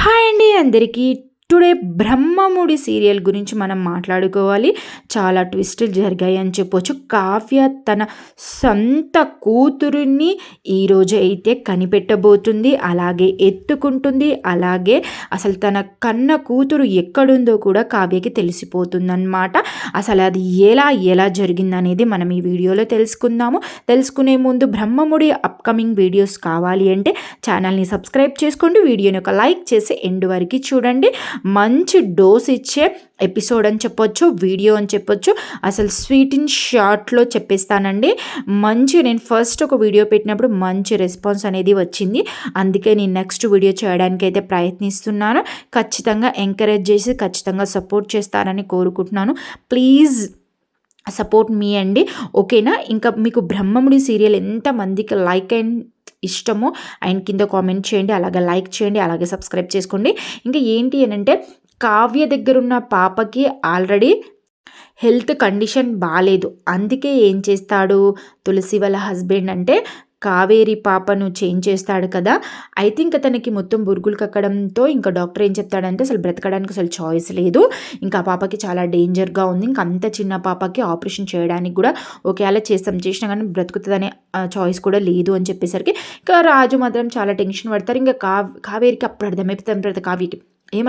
Hi అండి అందరికీ today Brahmamudi serial గురించి మనం మాట్లాడుకోవాలి. చాలా ట్విస్టులు జరిగాయి అని చెప్పొచ్చు. కావ్య తన సొంత కూతురుని ఈరోజు అయితే కనిపెట్టబోతుంది. అలాగే ఎత్తుకుంటుంది. అలాగే అసలు తన కన్న కూతురు ఎక్కడుందో కూడా కావ్యకి తెలిసిపోతుందన్నమాట. అసలు అది ఎలా ఎలా జరిగిందనేది మనం ఈ వీడియోలో తెలుసుకుందాము. తెలుసుకునే ముందు బ్రహ్మముడి అప్కమింగ్ వీడియోస్ కావాలి అంటే ఛానల్ని సబ్స్క్రైబ్ చేసుకోండి. వీడియోని ఒక లైక్ చేసి ఎండ్ వరకు చూడండి. మంచి డోస్ ఇచ్చే ఎపిసోడ్ అని చెప్పొచ్చు వీడియో అని చెప్పొచ్చు. అసలు స్వీట్ ఇన్ షార్ట్లో చెప్పేస్తానండి. మంచి నేను ఫస్ట్ ఒక వీడియో పెట్టినప్పుడు మంచి రెస్పాన్స్ అనేది వచ్చింది. అందుకే నేను నెక్స్ట్ వీడియో చేయడానికి అయితే ప్రయత్నిస్తున్నాను. ఖచ్చితంగా ఎంకరేజ్ చేసి ఖచ్చితంగా సపోర్ట్ చేస్తారని కోరుకుంటున్నాను. ప్లీజ్ సపోర్ట్ మీ అండి. ఓకేనా? ఇంకా మీకు బ్రహ్మముడి సీరియల్ ఎంతమందికి లైక్ అండ్ ఇష్టమో. ఆయన కింద కామెంట్ చేయండి అలాగే లైక్ చేయండి అలాగే సబ్స్క్రైబ్ చేసుకోండి. ఇంకా ఏంటి అని అంటే కావ్య దగ్గరున్న పాపకి ఆల్రెడీ హెల్త్ కండిషన్ బాగాలేదు అందుకే ఏం చేస్తాడు? తులసి వాళ్ళ హస్బెండ్ అంటే కావేరి పాపను చేంజ్ చేస్తాడు కదా. అయితే ఇంకా తనకి మొత్తం బురుగులు కక్కడంతో ఇంకా డాక్టర్ ఏం చెప్తాడంటే అసలు బ్రతకడానికి అసలు చాయిస్ లేదు. ఇంకా పాపకి చాలా డేంజర్గా ఉంది. ఇంకా అంత చిన్న పాపకి ఆపరేషన్ చేయడానికి కూడా ఒకేలా చేస్తాం. చేసినా కానీ బ్రతుకుతుందనే చాయిస్ కూడా లేదు అని చెప్పేసరికి ఇంకా రాజు మాత్రం చాలా టెన్షన్ పడతారు. ఇంకా కా కావేరికి అప్పుడు అర్థమైపోతాం కావ్యకి ఏం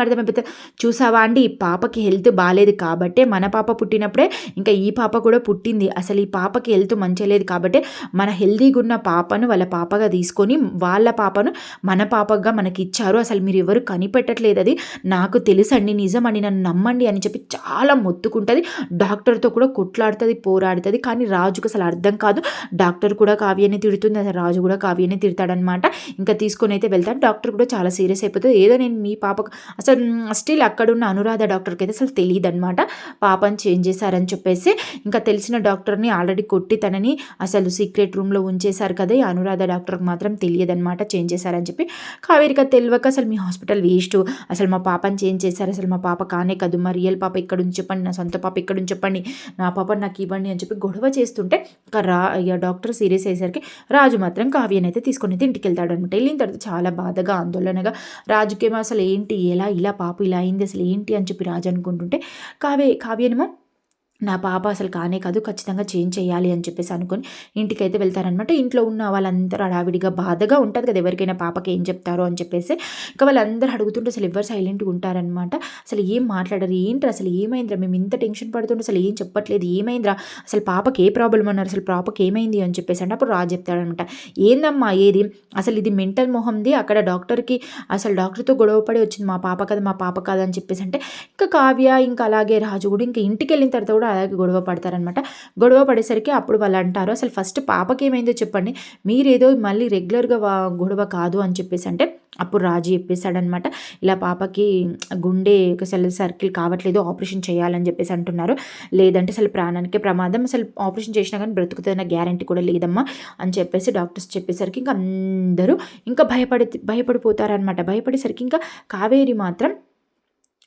చూసావా అండి? ఈ పాపకి హెల్త్ బాగాలేదు కాబట్టే మన పాప పుట్టినప్పుడే ఇంకా ఈ పాప కూడా పుట్టింది. అసలు ఈ పాపకి హెల్త్ మంచిగా లేదు కాబట్టి మన హెల్దీగా ఉన్న పాపను వాళ్ళ పాపగా తీసుకొని వాళ్ళ పాపను మన పాపగా మనకి ఇచ్చారు అసలు మీరు ఎవరు కనిపెట్టట్లేదు అది. నాకు తెలుసండి నిజమండి నన్ను నమ్మండి అని చెప్పి చాలా మొత్తుకుంటుంది. డాక్టర్తో కూడా కొట్లాడుతుంది పోరాడుతుంది. కానీ రాజుకు అసలు అర్థం కాదు. డాక్టర్ కూడా కావ్యాన్ని తిడుతుంది. అసలు రాజు కూడా కావ్యాన్ని తిడతాడనమాట ఇంకా తీసుకొని అయితే వెళ్తాడు. డాక్టర్ కూడా చాలా సీరియస్ అయిపోతుంది. ఏదో నేను మీ పాపకు అసలు స్టిల్ అక్కడున్న అనురాధ డాక్టర్కి అయితే అసలు తెలియదు అనమాట పాపని చేంజ్ చేశారని చెప్పేసి ఇంకా తెలిసిన డాక్టర్ని ఆల్రెడీ కొట్టి తనని అసలు సీక్రెట్ రూమ్లో ఉంచేశారు కదా ఈ అనురాధ డాక్టర్కి మాత్రం తెలియదనమాట చేంజ్ చేశారని చెప్పి. కావేరిక తెలియక అసలు మీ హాస్పిటల్ వేస్ట్. అసలు మా పాపని చేంజ్ చేశారు. అసలు మా పాప కానే కాదు. మా రియల్ పాప ఇక్కడ నుంచి చెప్పండి. నా సొంత పాప ఇక్కడ నుంచి చెప్పండి. నా పాప నాకు ఇవ్వండి అని చెప్పి గొడవ చేస్తుంటే రా ఇక డాక్టర్ సీరియస్ అయ్యేసరికి రాజు మాత్రం కావ్యనైతే తీసుకొని అయితే ఇంటికి వెళ్తాడు అనమాట వెళ్ళిన తర్వాత చాలా బాధగా ఆందోళనగా రాజుకేమో అసలు ఏంటి ఎలా ఇలా ఇలా పాప ఇలా అయింది అసలు ఏంటి అని చెప్పి రాజు అనుకుంటుంటే కావ్య కావ్యనేమో నా పాప అసలు కానే కాదు ఖచ్చితంగా చేంజ్ చేయాలి అని చెప్పేసి అనుకొని ఇంటికైతే వెళ్తారనమాట ఇంట్లో ఉన్న వాళ్ళందరూ అడావిడిగా బాధగా ఉంటుంది కదా ఎవరికైనా పాపకి ఏం చెప్తారో అని చెప్పేసి. ఇంకా వాళ్ళందరూ అడుగుతుంటే అసలు ఎవరు సైలెంట్గా ఉంటారనమాట అసలు ఏం మాట్లాడరు ఏంట్రా అసలు ఏమైందిరా మేము ఇంత టెన్షన్ పడుతుంటే అసలు ఏం చెప్పట్లేదు ఏమైందిరా అసలు పాపకి ఏ ప్రాబ్లం అన్నారు అసలు పాపకి ఏమైంది అని చెప్పేసి అంటే అప్పుడు రాజు చెప్తాడనమాట ఏందమ్మా ఏది? అసలు ఇది మెంటల్ మొహంది అక్కడ డాక్టర్కి అసలు డాక్టర్తో గొడవపడి వచ్చింది మా పాప కదా మా పాప కాదు అని చెప్పేసి అంటే ఇంకా కావ్య ఇంకా అలాగే రాజు కూడా ఇంకా ఇంటికి వెళ్ళిన తర్వాత కూడా అలాగే గొడవ పడతారనమాట గొడవ పడేసరికి అప్పుడు వాళ్ళు అంటారు అసలు ఫస్ట్ పాపకి ఏమైందో చెప్పండి. మీరేదో మళ్ళీ రెగ్యులర్గా గొడవ కాదు అని చెప్పేసి అంటే అప్పుడు రాజు చెప్పేశాడనమాట ఇలా పాపకి గుండె అసలు సర్కిల్ కావట్లేదు ఆపరేషన్ చేయాలని చెప్పేసి అంటున్నారు. లేదంటే అసలు ప్రాణానికి ప్రమాదం. అసలు ఆపరేషన్ చేసినా కానీ బ్రతుకుతున్న గ్యారంటీ కూడా లేదమ్మా అని చెప్పేసి డాక్టర్స్ చెప్పేసరికి ఇంకా అందరూ ఇంకా భయపడి భయపడిపోతారనమాట భయపడేసరికి ఇంకా కావేరి మాత్రం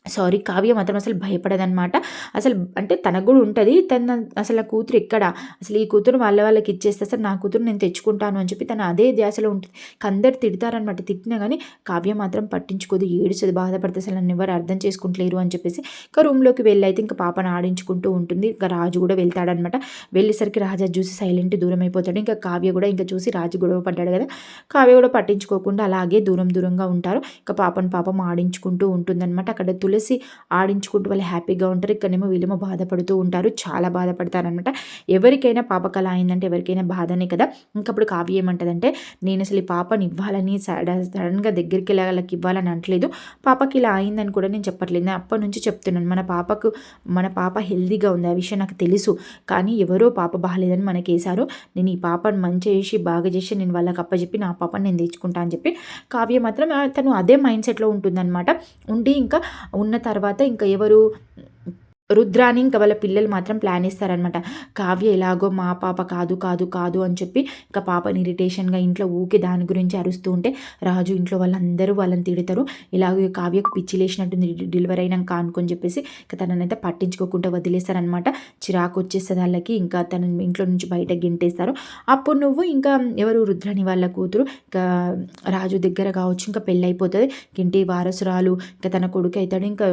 సారీ కావ్య మాత్రం అసలు భయపడదనమాట అసలు అంటే తనకు కూడా ఉంటుంది తన అసలు ఆ కూతురు ఎక్కడ? అసలు ఈ కూతురు వాళ్ళ వాళ్ళకి ఇచ్చేస్తే అసలు నా కూతురు నేను తెచ్చుకుంటాను అని చెప్పి తను అదే ధ్యాసలో ఉంటుంది. అందరు తిడతారనమాట తిట్టినా కానీ కావ్య మాత్రం పట్టించుకోదు ఏడుచదు బాధపడితే అసలు నన్ను ఎవరు అర్థం చేసుకుంటలేరు అని చెప్పేసి ఇంకా రూమ్లోకి వెళ్ళి అయితే ఇంకా పాపను ఆడించుకుంటూ ఉంటుంది. ఇంకా రాజు కూడా వెళ్తాడనమాట వెళ్ళేసరికి రాజా చూసి సైలెంట్ దూరం అయిపోతాడు. ఇంకా కావ్య కూడా ఇంకా చూసి రాజు గొడవ పడ్డాడు కదా. కావ్య కూడా పట్టించుకోకుండా అలాగే దూరం దూరంగా ఉంటారు. ఇంకా పాపను పాపం ఆడించుకుంటూ ఉంటుందన్నమాట. అక్కడ తులి తులసి ఆడించుకుంటూ వాళ్ళు హ్యాపీగా ఉంటారు. ఇక్కడేమో వీళ్ళేమో బాధపడుతూ ఉంటారు. చాలా బాధపడతారనమాట ఎవరికైనా పాప కళ అయిందంటే ఎవరికైనా బాధనే కదా. ఇంకప్పుడు కావ్య ఏమంటదంటే నేను అసలు ఈ పాపని ఇవ్వాలని సడన్గా దగ్గరికి వాళ్ళకి ఇవ్వాలని అంటలేదు పాపకి ఇలా అయిందని కూడా నేను చెప్పట్లేదు. నేను అప్పటి నుంచి చెప్తున్నాను. మన పాపకు మన పాప హెల్దీగా ఉంది. ఆ విషయం నాకు తెలుసు. కానీ ఎవరో పాప బాగాలేదని మనకి వేశారు. నేను ఈ పాపను మంచి చేసి బాగా చేసి నేను వాళ్ళకి అప్పచెప్పి నా పాపని నేను తెచ్చుకుంటా అని చెప్పి కావ్య మాత్రం తను అదే మైండ్ సెట్లో ఉంటుందన్నమాట. ఉండి ఇంకా ఉన్న తర్వాత ఇంకా ఎవరు రుద్రాని ఇంకా వాళ్ళ పిల్లలు మాత్రం ప్లాన్ ఇస్తారనమాట కావ్య ఎలాగో మా పాప కాదు కాదు కాదు అని చెప్పి ఇంకా పాపని ఇరిటేషన్గా ఇంట్లో ఊకే దాని గురించి అరుస్తూ ఉంటే రాజు ఇంట్లో వాళ్ళందరూ వాళ్ళని తిడతారు. ఇలాగ కావ్యకు పిచ్చి లేచినట్టుంది. డెలివరీ అయినాక అనుకొని చెప్పేసి ఇంకా తననైతే పట్టించుకోకుండా వదిలేస్తారనమాట చిరాకు వచ్చేస్తుంది వాళ్ళకి. ఇంకా తన ఇంట్లో నుంచి బయట గింటేస్తారు. అప్పుడు నువ్వు ఇంకా ఎవరు? రుద్రాని వాళ్ళ కూతురు. ఇంకా రాజు దగ్గర కావచ్చు ఇంకా పెళ్ళి అయిపోతుంది ఇంటి వారసురాలు. ఇంకా తన కొడుకు అవుతాడు ఇంకా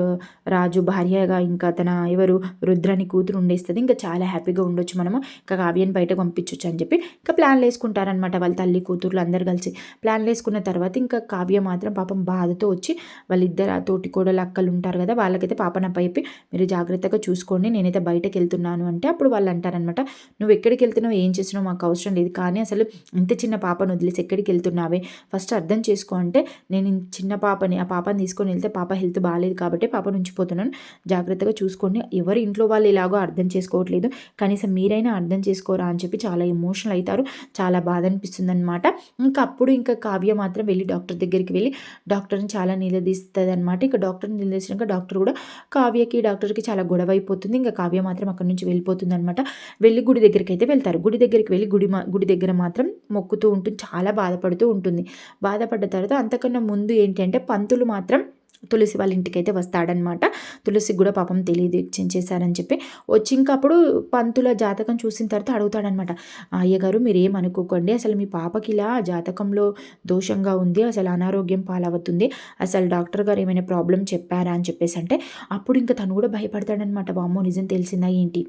రాజు భార్యగా ఇంకా తన ఎవరు రుద్రాని కూతురు ఉండేస్తుంది. ఇంకా చాలా హ్యాపీగా ఉండొచ్చు మనము. ఇంకా కావ్యాన్ని బయట పంపించవచ్చు అని చెప్పి ఇంకా ప్లాన్లు వేసుకుంటారనమాట వాళ్ళ తల్లి కూతుర్లు అందరు కలిసి. ప్లాన్లు వేసుకున్న తర్వాత ఇంకా కావ్య మాత్రం పాపం బాధతో వచ్చి వాళ్ళిద్దరు ఆ తోటి కోడలు అక్కలు ఉంటారు కదా వాళ్ళకైతే పాపన పైపి మీరు జాగ్రత్తగా చూసుకోండి నేనైతే బయటకు వెళ్తున్నాను అంటే అప్పుడు వాళ్ళు అంటారనమాట నువ్వు ఎక్కడికి వెళ్తున్నావు? ఏం చేసినావు మాకు అవసరం లేదు. కానీ అసలు ఇంత చిన్న పాపను వదిలేసి ఎక్కడికి వెళ్తున్నావే? ఫస్ట్ అర్థం చేసుకో అంటే నేను చిన్న పాపని ఆ పాపని తీసుకొని వెళ్తే పాప హెల్త్ బాగాలేదు కాబట్టి పాప ఉంచిపోతున్నాను జాగ్రత్తగా చూసుకోండి ఎవరి ఇంట్లో వాళ్ళు ఇలాగో అర్థం చేసుకోవట్లేదు. కనీసం మీరైనా అర్థం చేసుకోరా అని చెప్పి చాలా ఎమోషనల్ అవుతారు. చాలా బాధ అనిపిస్తుంది అనమాట ఇంకా అప్పుడు ఇంకా కావ్య మాత్రం వెళ్ళి డాక్టర్ దగ్గరికి వెళ్ళి డాక్టర్ని చాలా నిలదీస్తుంది అనమాట ఇంకా డాక్టర్ని నిలదీసినాక డాక్టర్ కూడా కావ్యకి డాక్టర్కి చాలా గొడవ అయిపోతుంది. ఇంకా కావ్య మాత్రం అక్కడి నుంచి వెళ్ళిపోతుంది అనమాట వెళ్ళి గుడి దగ్గరికి అయితే వెళ్తారు. గుడి దగ్గరికి వెళ్ళి గుడి గుడి దగ్గర మాత్రం మొక్కుతూ ఉంటుంది. చాలా బాధపడుతూ ఉంటుంది. బాధపడ్డ తర్వాత అంతకన్నా ముందు ఏంటంటే పంతులు మాత్రం తులసి వాళ్ళ ఇంటికి అయితే వస్తాడనమాట తులసి కూడా పాపం తెలియదు చేశారని చెప్పి. వచ్చి ఇంకా అప్పుడు పంతుల జాతకం చూసిన తర్వాత అడుగుతాడనమాట అయ్యగారు మీరు ఏమనుకోకండి అసలు మీ పాపకి ఇలా జాతకంలో దోషంగా ఉంది. అసలు అనారోగ్యం పాలవుతుంది. అసలు డాక్టర్ గారు ఏమైనా ప్రాబ్లం చెప్పారా? అని చెప్పేసి అంటే అప్పుడు ఇంకా తను కూడా భయపడతాడనమాట బామ్మో నిజం తెలిసిందా ఏంటి?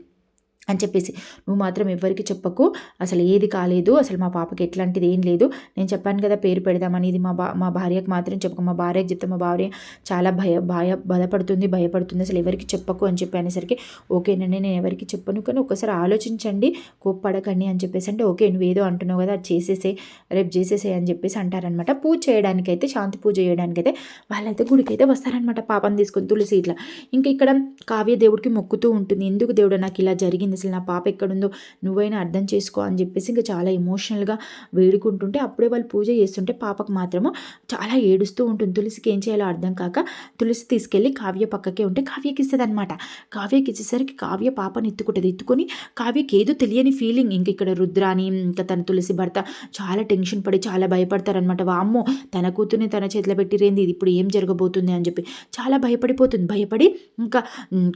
అని చెప్పేసి నువ్వు మాత్రం ఎవ్వరికి చెప్పకు. అసలు ఏది కాలేదు. అసలు మా పాపకి ఎట్లాంటిది ఏం లేదు. నేను చెప్పాను కదా పేరు పెడదామని. ఇది మా బా మా భార్యకు మాత్రం చెప్పకు. మా భార్యకు చెప్తే మా భార్య చాలా భయ భయ బాధపడుతుంది భయపడుతుంది. అసలు ఎవరికి చెప్పకు అని చెప్పి అనేసరికి ఓకేనండి నేను ఎవరికి చెప్పను. కానీ ఒకసారి ఆలోచించండి. కోప్పడకండి అని చెప్పేసి అంటే ఓకే నువ్వు ఏదో అంటున్నావు కదా అది చేసేసే రేపు చేసేసే అని చెప్పేసి అంటారనమాట. పూజ చేయడానికైతే శాంతి పూజ చేయడానికైతే వాళ్ళైతే గుడికైతే వస్తారనమాట. పాపం తీసుకొని తులసి ఇట్లా. ఇంకా ఇక్కడ కావ్య దేవుడికి మొక్కుతూ ఉంటుంది. ఎందుకు దేవుడు నాకు ఇలా జరిగింది? అసలు నా పాప ఎక్కడుందో నువ్వైనా అర్థం చేసుకో అని చెప్పేసి ఇంకా చాలా ఎమోషనల్గా వేడుకుంటుంటే అప్పుడే వాళ్ళు పూజ చేస్తుంటే పాపకు మాత్రము చాలా ఏడుస్తూ ఉంటుంది. తులసికి ఏం చేయాలో అర్థం కాక తులసి తీసుకెళ్ళి కావ్య పక్కకే ఉంటే కావ్యకి ఇస్తుంది అనమాట కావ్యకి ఇచ్చేసరికి కావ్య పాపని ఎత్తుకుంటుంది. ఎత్తుకొని కావ్యకి ఏదో తెలియని ఫీలింగ్ ఇంక ఇక్కడ రుద్రాని ఇంకా తన తులసి భర్త చాలా టెన్షన్ పడి చాలా భయపడతారనమాట వామ్మో తన కూతుర్ని తన చేతిలో పెట్టిరేంది? ఇది ఇప్పుడు ఏం జరగబోతుంది? అని చెప్పి చాలా భయపడిపోతుంది. భయపడి ఇంకా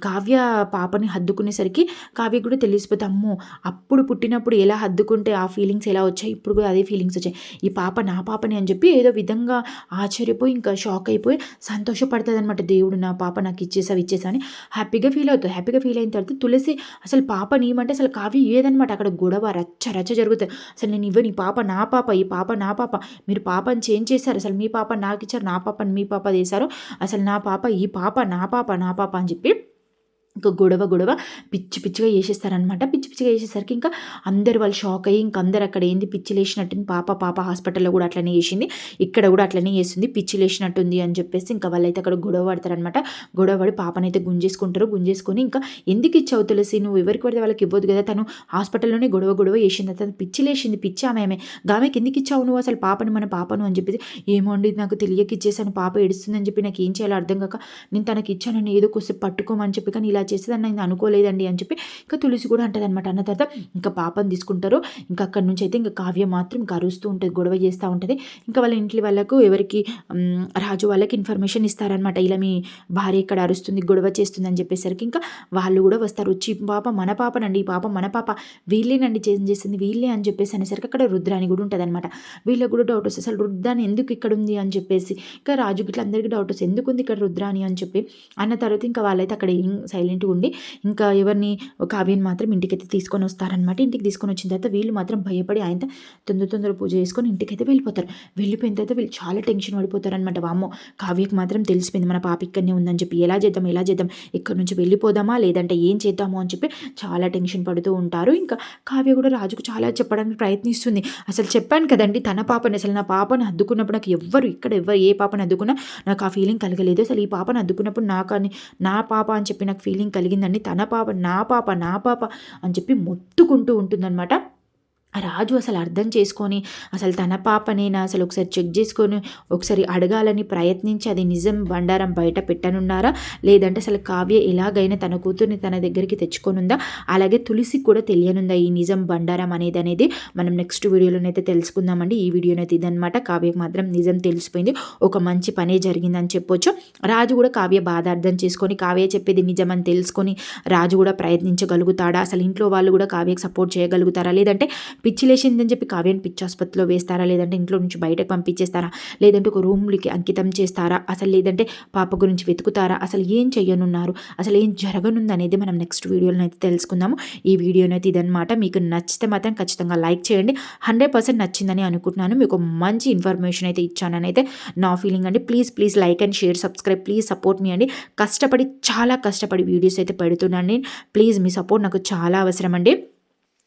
కావ్య పాపని హద్దుకునేసరికి కావ్య కూడా తెలిసిపోతే అమ్మో అప్పుడు పుట్టినప్పుడు ఎలా హద్దుకుంటే ఆ ఫీలింగ్స్ ఎలా వచ్చాయి? ఇప్పుడు కూడా అదే ఫీలింగ్స్ వచ్చాయి. ఈ పాప నా పాపని అని చెప్పి ఏదో విధంగా ఆశ్చర్యపోయి ఇంకా షాక్ అయిపోయి సంతోషపడుతుంది అనమాట దేవుడు నా పాప నాకు ఇచ్చేసావు ఇచ్చేసా అని హ్యాపీగా ఫీల్ అవుతుంది. హ్యాపీగా ఫీల్ అయిన తర్వాత తులసి అసలు పాప నీమంటే అసలు కావ్య ఏదనమాట అక్కడ గొడవ రచ్చ రచ్చ జరుగుతుంది. అసలు నేను ఇవ్వని పాప నా పాప ఈ పాప నా పాప. మీరు పాపని చేంజ్ చేశారు. అసలు మీ పాప నాకు ఇచ్చారు నా పాపని మీ పాప చేశారు. అసలు నా పాప ఈ పాప నా పాప నా పాప అని చెప్పి ఇంకా గొడవ గొడవ పిచ్చి పిచ్చిగా వేసేస్తారనమాట పిచ్చి పిచ్చిగా వేసేసరికి ఇంకా అందరు వాళ్ళు షాక్ అయ్యి ఇంకా అందరు అక్కడ ఏంది పిచ్చి లేచినట్టుంది. పాప పాప హాస్పిటల్లో కూడా అట్లనే చేసింది. ఇక్కడ కూడా అట్లనే చేస్తుంది. పిచ్చి లేచినట్టుంది అని చెప్పేసి ఇంకా వాళ్ళైతే అక్కడ గొడవ పడతారనమాట గొడవ పడి పాపనైతే గుంజేసుకుంటారు. గుంజేసుకొని ఇంకా ఎందుకు ఇచ్చావు తులసి? నువ్వు ఎవరికి పడితే వాళ్ళకి ఇవ్వదు కదా. తను హాస్పిటల్లోనే గొడవ గొడవ వేసింది తను పిచ్చి లేచింది. పిచ్చి ఆమె ఆమె. గామెకి ఎందుకు ఇచ్చావు నువ్వు అసలు పాపను మన పాపను అని చెప్పేసి ఏమోండి నాకు తెలియక ఇచ్చేసాను పాప ఏడుస్తుందని చెప్పి నాకు ఏం చేయాలో అర్థం కాక నేను తనకి ఇచ్చానని ఏదో కొద్దిసేపు పట్టుకోమని చెప్పి కానీ ఇలా చేసేదాన్ని నేను అనుకోలేదండి అని చెప్పి ఇంకా తులసి కూడా అంటది అనమాట అన్న తర్వాత ఇంకా పాపని తీసుకుంటారు. ఇంకా అక్కడి నుంచి అయితే ఇంకా కావ్య మాత్రం ఇంకా అరుస్తూ ఉంటుంది గొడవ చేస్తూ ఉంటుంది. ఇంకా వాళ్ళ ఇంట్లో వాళ్ళకు ఎవరికి రాజు వాళ్ళకి ఇన్ఫర్మేషన్ ఇస్తారనమాట ఇలా మీ భార్య ఇక్కడ అరుస్తుంది గొడవ చేస్తుంది అని చెప్పేసరికి ఇంకా వాళ్ళు కూడా వస్తారు. వచ్చి పాప మన పాపనండి ఈ పాప మన పాప వీళ్ళేనండి చేంజ్ చేసింది వీళ్ళే అని చెప్పేసి అనేసరికి అక్కడ రుద్రాని కూడా ఉంటుంది అనమాట వీళ్ళకి కూడా డౌట్ వస్తుంది. అసలు రుద్రాని ఎందుకు ఇక్కడ ఉంది అని చెప్పేసి ఇంకా రాజు గిట్ల అందరికీ డౌట్ వస్తుంది. ఎందుకు ఉంది ఇక్కడ రుద్రాని అని చెప్పి అన్న తర్వాత ఇంకా వాళ్ళైతే అక్కడ సైలెంట్ సైలెంట్గా ఉండి ఇంకా ఎవరిని కావ్యని మాత్రం ఇంటికైతే తీసుకొని వస్తారనమాట ఇంటికి తీసుకొని వచ్చిన తర్వాత వీళ్ళు మాత్రం భయపడి ఆయన తొందర తొందర పూజ చేసుకొని ఇంటికైతే వెళ్ళిపోతారు. వెళ్ళిపోయిన తర్వాత వీళ్ళు చాలా టెన్షన్ పడిపోతారనమాట వామ్మో కావ్యకి మాత్రం తెలిసిపోయింది. మన పాప ఇక్కడనే ఉందని చెప్పి ఎలా చేద్దాం ఎలా చేద్దాం ఇక్కడ నుంచి వెళ్ళిపోదామా లేదంటే ఏం చేద్దామో అని చెప్పి చాలా టెన్షన్ పడుతూ ఉంటారు. ఇంకా కావ్య కూడా రాజుకు చాలా చెప్పడానికి ప్రయత్నిస్తుంది. అసలు చెప్పాను కదండి తన పాపని అసలు నా పాపను అద్దుకున్నప్పుడు నాకు ఎవ్వరు ఇక్కడ ఎవ్వరు ఏ పాపని అద్దుకున్నా నాకు ఆ ఫీలింగ్ కలగలేదు. అసలు ఈ పాపను అద్దుకున్నప్పుడు నాకు నా పాప అని చెప్పి నాకు ఫీలింగ్ కలిగిందండి. తన పాప నా పాప నా పాప అని చెప్పి మొత్తుకుంటూ ఉంటుందన్నమాట. రాజు అసలు అర్థం చేసుకొని అసలు తన పాపనేనా అసలు ఒకసారి చెక్ చేసుకొని ఒకసారి అడగాలని ప్రయత్నించి అది నిజం బండారం బయట పెట్టనున్నారా? లేదంటే అసలు కావ్య ఎలాగైనా తన కూతుర్ని తన దగ్గరికి తెచ్చుకొనుందా? అలాగే తులసి కూడా తెలియనుందా ఈ నిజం బండారం అనేది అనేది? మనం నెక్స్ట్ వీడియోలోనైతే తెలుసుకుందామండి. ఈ వీడియోనైతే ఇదనమాట కావ్యకు మాత్రం నిజం తెలిసిపోయింది. ఒక మంచి పనే జరిగిందని చెప్పొచ్చు. రాజు కూడా కావ్య బాధ అర్థం చేసుకొని కావ్య చెప్పేది నిజమని తెలుసుకొని రాజు కూడా ప్రయత్నించగలుగుతాడా? అసలు ఇంట్లో వాళ్ళు కూడా కావ్యకు సపోర్ట్ చేయగలుగుతారా? లేదంటే పిచ్చిలేసిందని చెప్పి కావ్యాన్ని పిచ్చి ఆసుపత్రిలో వేస్తారా? లేదంటే ఇంట్లో నుంచి బయటకు పంపించేస్తారా? లేదంటే ఒక రూమ్లకి అంకితం చేస్తారా? అసలు లేదంటే పాప గురించి వెతుకుతారా? అసలు ఏం చెయ్యనున్నారు? అసలు ఏం జరగనుంది అనేది మనం నెక్స్ట్ వీడియోలో అయితే తెలుసుకుందాము. ఈ వీడియోనైతే ఇదనమాట మీకు నచ్చితే మాత్రం ఖచ్చితంగా లైక్ చేయండి. హండ్రెడ్ పర్సెంట్ నచ్చిందని అనుకుంటున్నాను. మీకు మంచి ఇన్ఫర్మేషన్ అయితే ఇచ్చానని అయితే నా ఫీలింగ్ అండి. Please please like and share subscribe please support మీ అండి. కష్టపడి చాలా కష్టపడి వీడియోస్ అయితే పెడుతున్నాను ప్లీజ్ మీ సపోర్ట్ నాకు చాలా అవసరం అండి.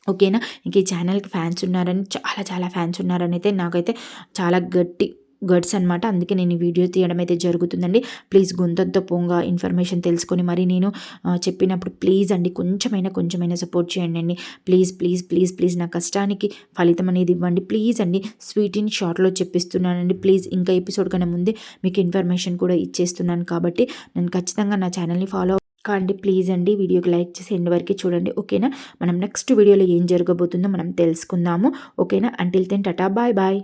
ఓకేనా? ఇంక ఈ ఛానల్కి ఫ్యాన్స్ ఉన్నారని చాలా చాలా ఫ్యాన్స్ ఉన్నారని అయితే నాకైతే చాలా గట్టి గడ్స్ అనమాట అందుకే నేను ఈ వీడియో తీయడం అయితే జరుగుతుందండి. ప్లీజ్ గొంతంతో పొంగ ఇన్ఫర్మేషన్ తెలుసుకొని మరి నేను చెప్పినప్పుడు ప్లీజ్ అండి కొంచెమైనా కొంచెమైనా సపోర్ట్ చేయండి అండి. ప్లీజ్ ప్లీజ్ ప్లీజ్ ప్లీజ్ నా కష్టానికి ఫలితం అనేది ఇవ్వండి. ప్లీజ్ అండి స్వీట్ ఇన్ షార్ట్లో చెప్పిస్తున్నానండి. ప్లీజ్ ఇంకా ఎపిసోడ్ కన్నా ముందే మీకు ఇన్ఫర్మేషన్ కూడా ఇచ్చేస్తున్నాను కాబట్టి నేను ఖచ్చితంగా నా ఛానల్ని ఫాలో కాండి ప్లీజ్ అండి వీడియోకి లైక్ చేసి ఎండ్ వరకు చూడండి ఓకేనా? మనం నెక్స్ట్ వీడియోలో ఏం జరగబోతుందో మనం తెలుసుకుందాము ఓకేనా? Until then tata bye bye